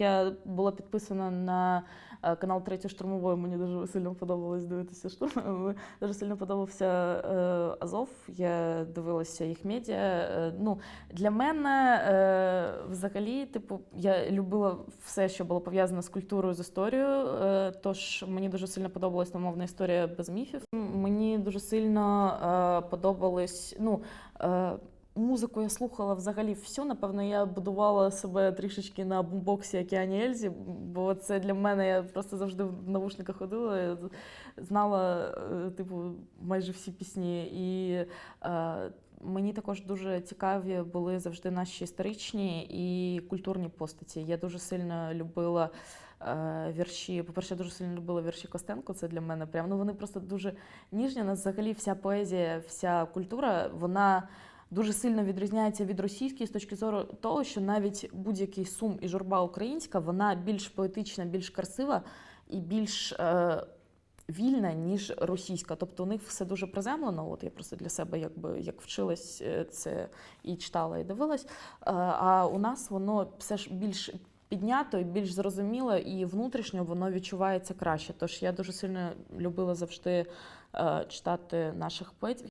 я була підписана на е, канал Третьої штурмової. Мені дуже сильно подобалось дивитися штурм. Дуже сильно подобався е, Азов. Я дивилася їх медіа. Е, Ну, для мене взагалі, типу, я любила все, що було пов'язане з культурою, з історією. Тож мені дуже сильно подобалась намовна історія без міфів. Мені дуже сильно подобались. Ну, Музику я слухала взагалі всю. Напевно, я будувала себе трішечки на бумбоксі Океані Ельзі, бо це для мене я просто завжди в навушниках ходила, знала е, типу майже всі пісні. І е, мені також дуже цікаві були завжди наші історичні і культурні постаті. Я дуже сильно любила. е, Вірші, по-перше, дуже сильно любила вірші Костенко. Це для мене прям. Ну вони просто дуже ніжні. У нас взагалі вся поезія, вся культура, вона дуже сильно відрізняється від російської з точки зору того, що навіть будь-який сум і журба українська, вона більш поетична, більш красива і більш е, вільна, ніж російська. Тобто у них все дуже приземлено. От я просто для себе якби як вчилась е, це і читала, і дивилась. Е, а у нас воно все ж більш. Піднято і більш зрозуміло, і внутрішньо воно відчувається краще. Тож я дуже сильно любила завжди е, читати наших поетів.